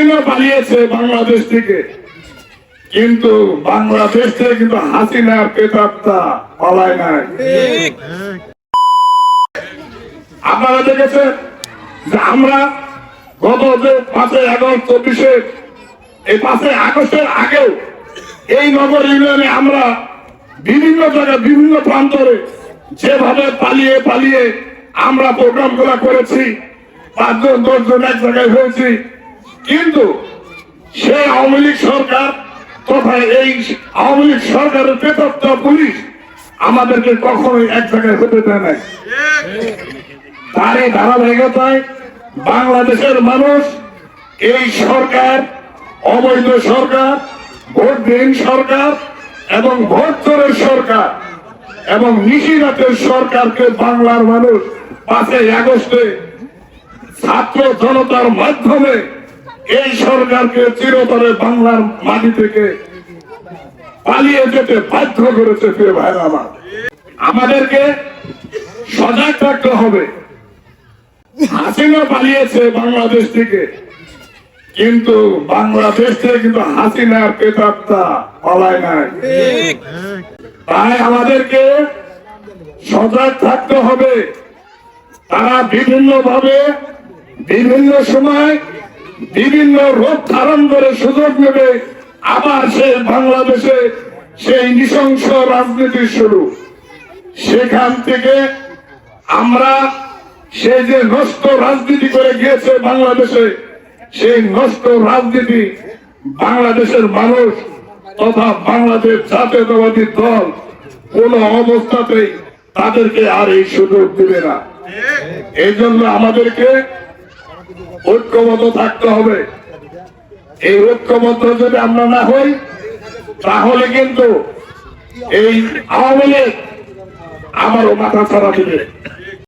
হাসিনা পালিয়েছে বাংলাদেশ থেকে। কিন্তু বাংলাদেশ থেকে কিন্তু হাসিনার পেতাত্তা পালায় নাই। আপনারা দেখেছেন যে আমরা গত যে পাঁচই আগস্ট চব্বিশে এই পাঁচই আগস্টের আগেও এই নগর ইউনিয়নে আমরা বিভিন্ন জায়গায় বিভিন্ন প্রান্তরে যেভাবে পালিয়ে পালিয়ে আমরা প্রোগ্রামগুলা করেছি পাঁচজন দশজন এক জায়গায় হয়েছি কিন্তু সেই আওয়ামী লীগ সরকার তথা এই আওয়ামী লীগ সরকারের পেতত্ব পুলিশ আমাদেরকে কখনোই এক জায়গায় হতে দেয় নাই। তার এই ধারাবাহিকতায় বাংলাদেশের মানুষ এই সরকার, অবৈধ সরকার ভোটবিহীন সরকার এবং ভোট চোরের সরকার এবং নিশিরাতের সরকারকে বাংলার মানুষ পাঁচই আগস্টে ছাত্র জনতার মাধ্যমে এই সরকারকে চিরতরে বাংলার মাটি থেকে পালিয়ে যেতে বাধ্য করেছে প্রিয় ভাইরা আমার। আমাদেরকে সজাগ থাকতে হবে। হাসিনা পালিয়েছে বাংলাদেশ থেকে। কিন্তু বাংলাদেশ থেকে কিন্তু হাসিনার পেতাত্তা পালায় নাই। তাই আমাদেরকে সজাগ থাকতে হবে। তারা বিভিন্ন ভাবে বিভিন্ন সময় বিভিন্ন রূপ ধারণ করে সুযোগ নেবে আবার সে বাংলাদেশে সেই নৃশংস রাজনীতির শুরু। সেখান থেকে আমরা সে যে নষ্ট রাজনীতি করে গিয়েছে বাংলাদেশে সেই নষ্ট রাজনীতি বাংলাদেশের মানুষ তথা বাংলাদেশ জাতীয়তাবাদী দল কোন অবস্থাতেই তাদেরকে আর এই সুযোগ দিবে না। এই জন্য আমাদেরকে ঐক্যবদ্ধ থাকতে হবে। এই ঐক্যবদ্ধ যদি আমরা না হই, তাহলে কিন্তু এই আওয়ামী লীগ আমারও মাথা ছাড়া দিবে।